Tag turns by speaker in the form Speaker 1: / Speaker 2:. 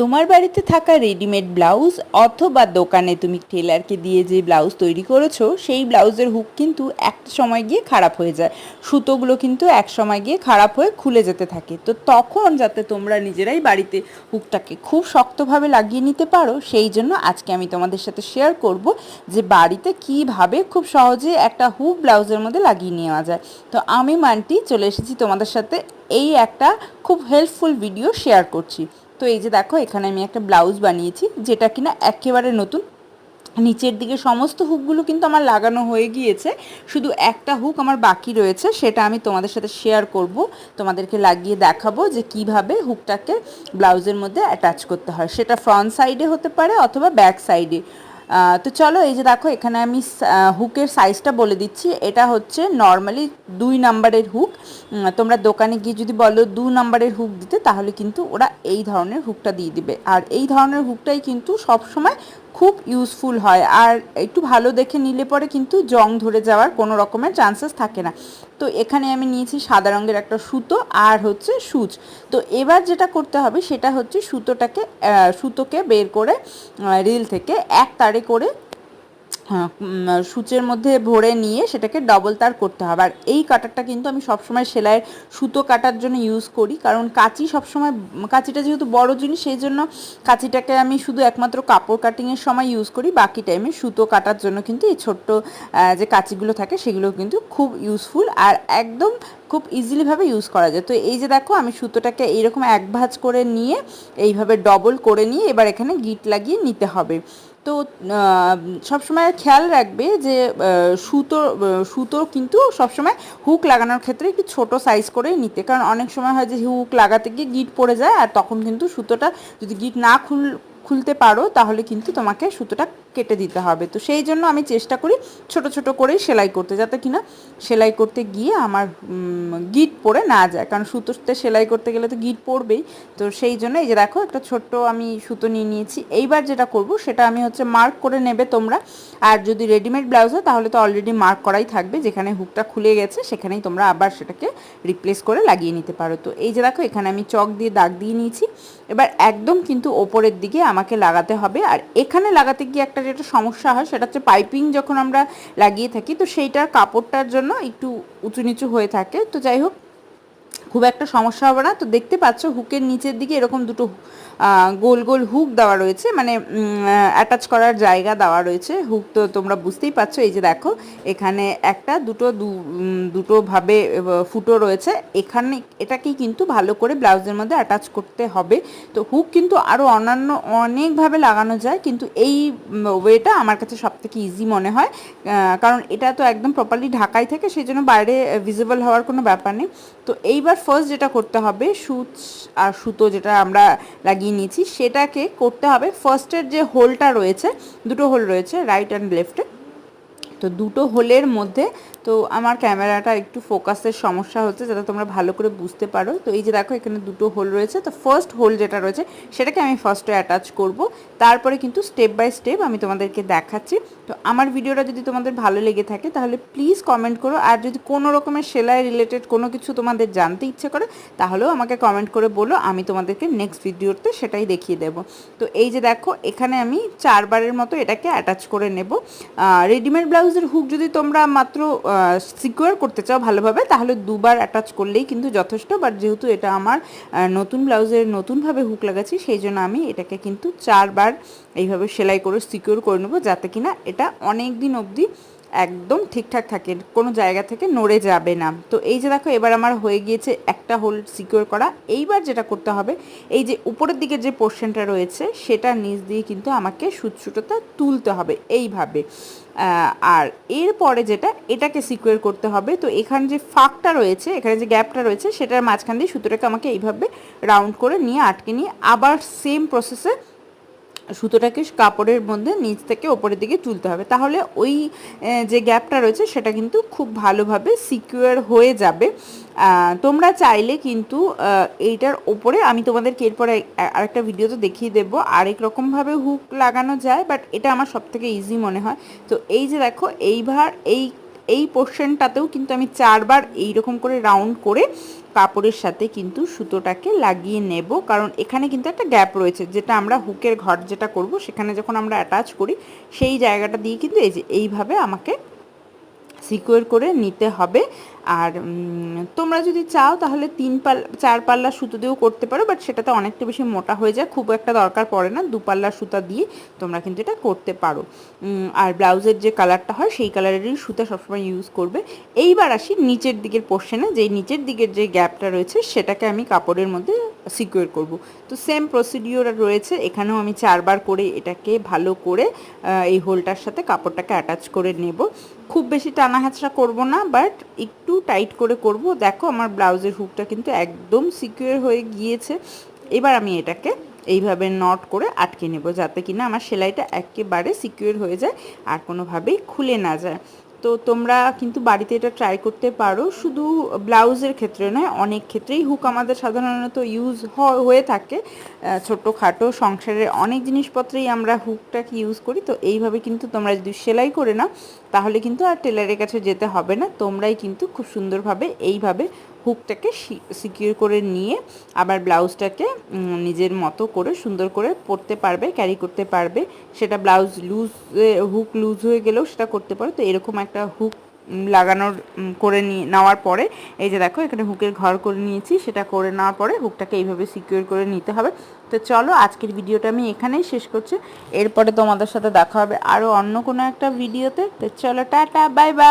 Speaker 1: তোমার বাড়িতে থাকা রেডিমেড ব্লাউজ অথবা দোকানে তুমি টেলারকে দিয়ে যে ব্লাউজ তৈরি করেছ, সেই ব্লাউজের হুক কিন্তু একটা সময় গিয়ে খারাপ হয়ে যায়। সুতোগুলো কিন্তু এক সময় গিয়ে খারাপ হয়ে খুলে যেতে থাকে। তো তখন যাতে তোমরা নিজেরাই বাড়িতে হুকটাকে খুব শক্তভাবে লাগিয়ে নিতে পারো, সেই জন্য আজকে আমি তোমাদের সাথে শেয়ার করব যে বাড়িতে কীভাবে খুব সহজে একটা হুক ব্লাউজের মধ্যে লাগিয়ে নেওয়া যায়। তো আমি মানটি চলে এসেছি তোমাদের সাথে এই একটা খুব হেল্পফুল ভিডিও শেয়ার করছি। তো এই যে দেখো, এখানে আমি একটা ব্লাউজ বানিয়েছি, যেটা কিনা একেবারে নতুন। নিচের দিকে সমস্ত হুকগুলো কিন্তু আমার লাগানো হয়ে গিয়েছে। শুধু একটা হুক আমার বাকি রয়েছে, সেটা আমি তোমাদের সাথে শেয়ার করব। তোমাদেরকে লাগিয়ে দেখাবো যে কীভাবে হুকটাকে ব্লাউজের মধ্যে অ্যাটাচ করতে হয়। সেটা ফ্রন্ট সাইডে হতে পারে অথবা ব্যাক সাইডে তো চলো এই যে দেখো, এখানে আমি হুকের সাইজটা বলে দিচ্ছি। এটা হচ্ছে নর্মালি দুই নাম্বারের হুক। তোমরা দোকানে গিয়ে যদি বলো দু নাম্বারের হুক দিতে, তাহলে কিন্তু ওরা এই ধরনের হুকটা দিয়ে দিবে। আর এই ধরনের হুকটাই কিন্তু সবসময় খুব ইউজফুল হয়। আর একটু ভালো দেখে নিলে পরে কিন্তু জং ধরে যাওয়ার কোনো রকমের চান্সেস থাকে না। তো এখানে আমি নিয়েছি সাদা রঙের একটা সুতো আর হচ্ছে সুচ। তো এবার যেটা করতে হবে, সেটা হচ্ছে সুতোটাকে সুতোকে বের করে রিল থেকে এক তারে করে হ্যাঁ, সূচের মধ্যে ভরে নিয়ে সেটাকে ডবল তার করতে হবে। আর এই কাটারটা কিন্তু আমি সবসময় সেলাইয়ের সুতো কাটার জন্য ইউজ করি। কারণ কাঁচি সবসময় কাঁচিটা যেহেতু বড় জিনিস সেই জন্য কাঁচিটাকে আমি শুধু একমাত্র কাপড় কাটিংয়ের সময় ইউজ করি। বাকি টাইমে সুতো কাটার জন্য কিন্তু এই ছোট্ট যে কাঁচিগুলো থাকে সেগুলো কিন্তু খুব ইউজফুল আর একদম খুব ইজিলিভাবে ইউজ করা যায়। তো এই যে দেখো আমি সুতোটাকে এইরকম এক ভাঁজ করে নিয়ে এইভাবে ডবল করে নিয়ে এবার এখানে গিট লাগিয়ে নিতে হবে। তো সব সবসময় খেয়াল রাখবে যে সুতো সুতো কিন্তু সবসময় হুক লাগানোর ক্ষেত্রে একটু ছোট সাইজ করেই নিতে। কারণ অনেক সময় হয় যে হুক লাগাতে গিয়ে গিট পড়ে যায় আর তখন কিন্তু সুতোটা যদি গিট না খুল খুলতে পারো, তাহলে কিন্তু তোমাকে সুতোটা কেটে দিতে হবে। তো সেই জন্য আমি চেষ্টা করি ছোট ছোট করেই সেলাই করতে, যাতে কিনা সেলাই করতে গিয়ে আমার গিট পড়ে না যায়। কারণ সুতোতে সেলাই করতে গেলে তো গিট পড়বেই। তো সেই জন্য এই যে দেখো, একটা ছোট্ট আমি সুতো নিয়ে নিয়েছি। এইবার যেটা করব, সেটা আমি হচ্ছে মার্ক করে নেবে তোমরা। আর যদি রেডিমেড ব্লাউজ হয়, তাহলে তো অলরেডি মার্ক করাই থাকবে। যেখানে হুকটা খুলে গেছে, সেখানেই তোমরা আবার সেটাকে রিপ্লেস করে লাগিয়ে নিতে পারো। তো এই যে দেখো, এখানে আমি চক দিয়ে দাগ দিয়ে নিয়েছি। এবার একদম কিন্তু ওপরের দিকে আমাকে লাগাতে হবে। আর এখানে লাগাতে গিয়ে একটা যেটা সমস্যা হয়, সেটা হচ্ছে পাইপিং যখন আমরা লাগিয়ে থাকি, তো সেইটার কাপড়টার জন্য একটু উঁচু নিচু হয়ে থাকে। তো যাই হোক খুব একটা সমস্যা হবে না। তো দেখতে পাচ্ছ হুকের নিচের দিকে এরকম দুটো গোল গোল হুক দেওয়া রয়েছে। মানে অ্যাটাচ করার জায়গা দেওয়া রয়েছে। হুক তো তোমরা বুঝতেই পারছ। এই যে দেখো এখানে একটা দুটো দু- উম, দুটো ভাবে ফুটো রয়েছে। এখানে এটাকেই কিন্তু ভালো করে ব্লাউজের মধ্যে অ্যাটাচ করতে হবে। তো হুক কিন্তু আরও অন্যান্য অনেকভাবে লাগানো যায় কিন্তু এই ওয়েটা আমার কাছে সব থেকে ইজি মনে হয়। কারণ এটা তো একদম প্রপারলি ঢাকাই থাকে সেই জন্য বাইরে ভিজিবল হওয়ার কোনো ব্যাপার নেই। তো এইবার ফার্স্ট যেটা করতে হবে, সুচ আর সুতো যেটা আমরা লাগিয়ে নিয়েছি, সেটাকে করতে হবে। ফার্স্টের যে হোলটা রয়েছে, দুটো হোল রয়েছে রাইট অ্যান্ড লেফটে তো দুটো হোলের মধ্যে তো আমার ক্যামেরাটা একটু ফোকাসের সমস্যা হচ্ছে, যাতে তোমরা ভালো করে বুঝতে পারো। তো এই যে দেখো, এখানে দুটো হোল রয়েছে। তো ফার্স্ট হোল যেটা রয়েছে, সেটাকে আমি ফার্স্টে অ্যাটাচ করব। তারপরে কিন্তু স্টেপ বাই স্টেপ আমি তোমাদেরকে দেখাচ্ছি। তো আমার ভিডিওটা যদি তোমাদের ভালো লেগে থাকে, তাহলে প্লিজ কমেন্ট করো। আর যদি কোনো রকমের সেলাই রিলেটেড কোনো কিছু তোমাদের জানতে ইচ্ছে করে, তাহলেও আমাকে কমেন্ট করে বলো। আমি তোমাদেরকে নেক্সট ভিডিওতে সেটাই দেখিয়ে দেব। তো এই যে দেখো, এখানে আমি চারবারের মতো এটাকে অ্যাটাচ করে নেব। রেডিমেড ব্লাউজের হুক যদি তোমরা মাত্র সিকিউর করতে চাও ভালোভাবে, তাহলে দুবার অ্যাটাচ করলেই কিন্তু যথেষ্ট। বাট যেহেতু এটা আমার নতুন ব্লাউজের নতুনভাবে হুক লাগাচ্ছি, সেই জন্য আমি এটাকে কিন্তু চারবার এইভাবে সেলাই করে সিকিউর করে নেব, যাতে কিনা এটা অনেক দিন অবধি একদম ঠিকঠাক থাকে, কোনো জায়গা থেকে নড়ে যাবে না। তো এই যে দেখো, এবার আমার হয়ে গিয়েছে একটা হোল সিকিউর করা। এইবার যেটা করতে হবে, এই যে উপরের দিকে যে পোর্শনটা রয়েছে, সেটা নিচ দিয়ে কিন্তু আমাকে সুতসুটোটা তুলতে হবে, এইভাবে। আর এরপরে যেটা, এটাকে সিকিউর করতে হবে। তো এখানে যে ফাঁকটা রয়েছে, এখানে যে গ্যাপটা রয়েছে, সেটার মাঝখান দিয়ে সুতোটাকে আমাকে এইভাবে রাউন্ড করে নিয়ে, আটকে নিয়ে আবার সেম প্রসেসে সুতোটাকে কাপড়ের মধ্যে নিচ থেকে ওপরের দিকে তুলতে হবে। তাহলে ওই যে গ্যাপটা রয়েছে, সেটা কিন্তু খুব ভালোভাবে সিকিউর হয়ে যাবে। তোমরা চাইলে কিন্তু এইটার ওপরে আমি তোমাদেরকে এরপরে আরেকটা ভিডিওতে দেখিয়ে দেবো। আরেক রকমভাবে হুক লাগানো যায় বাট এটা আমার সব থেকে ইজি মনে হয়। তো এই যে দেখো, এইবার এই এই পোর্শনটাতেও কিন্তু আমি চারবার এইরকম করে রাউন্ড করে কাপড়ের সাথে কিন্তু সুতোটাকে লাগিয়ে নেব। কারণ এখানে কিন্তু একটা গ্যাপ রয়েছে, যেটা আমরা হুকের ঘর যেটা করব, সেখানে যখন আমরা অ্যাটাচ করি, সেই জায়গাটা দিয়ে কিন্তু এই যে এইভাবে আমাকে সিকিওর করে নিতে হবে। আর তোমরা যদি চাও তাহলে তিন পাল্লা চার পাল্লা সুতো দিয়েও করতে পারো বাট সেটাতে অনেকটা বেশি মোটা হয়ে যায়, খুব একটা দরকার পড়ে না, দু পাল্লা সুতা দিয়ে তোমরা কিন্তু এটা করতে পারো। আর ব্লাউজের যে কালারটা হয়, সেই কালারেরই সুতা সবসময় ইউজ করবে। এইবার আসি নিচের দিকের পোর্শনে যেই নিচের দিকের যে গ্যাপটা রয়েছে, সেটাকে আমি কাপড়ের মধ্যে সিকিউর করব। তো সেম প্রসিডিওর রয়েছে, এখানেও আমি চারবার করে এটাকে ভালো করে এই হোলটার সাথে কাপড়টাকে অ্যাটাচ করে নেব। খুব বেশি টানা হ্যাচড়া করব না বাট একটু টাইট করে করব। দেখো আমার ব্লাউজের হুকটা কিন্তু একদম সিকিউর হয়ে গিয়েছে। এবার আমি এটাকে এইভাবে নট করে আটকে নেব, যাতে কিনা আমার সেলাইটা একেবারে সিকিউর হয়ে যায় আর কোনোভাবেই খুলে না যায়। তো তোমরা কিন্তু বাড়িতে এটা ট্রাই করতে পারো। শুধু ব্লাউজের ক্ষেত্রে নয়, অনেক ক্ষেত্রেই হুক আমাদের সাধারণত ইউজ হয়ে থাকে। ছোটো ছোটোখাটো সংসারের অনেক জিনিসপত্রেই আমরা হুকটাকে ইউজ করি। তো এইভাবে কিন্তু তোমরা যদি সেলাই করে নাও, তাহলে কিন্তু আর টেলারের কাছে যেতে হবে না। তোমরাই কিন্তু খুব সুন্দরভাবে এইভাবে হুকটাকে সিকিউর করে নিয়ে আবার ব্লাউজটাকে নিজের মতো করে সুন্দর করে পরতে পারবে ক্যারি করতে পারবে। সেটা ব্লাউজ লুজ হুক লুজ হয়ে গেলেও সেটা করতে পারো। তো এরকম একটা হুক লাগানোর করে নিয়ে নেওয়ার পরে, এই যে দেখো এখানে হুকের ঘর করে নিয়েছি, সেটা করে নেওয়ার পরে হুকটাকে এইভাবে সিকিউর করে নিতে হবে। তো চলো আজকের ভিডিওটা আমি এখানেই শেষ করছি। এরপরে তোমাদের সাথে দেখা হবে আরও অন্য কোনো একটা ভিডিওতে। তো চলো টাটা বাই বাই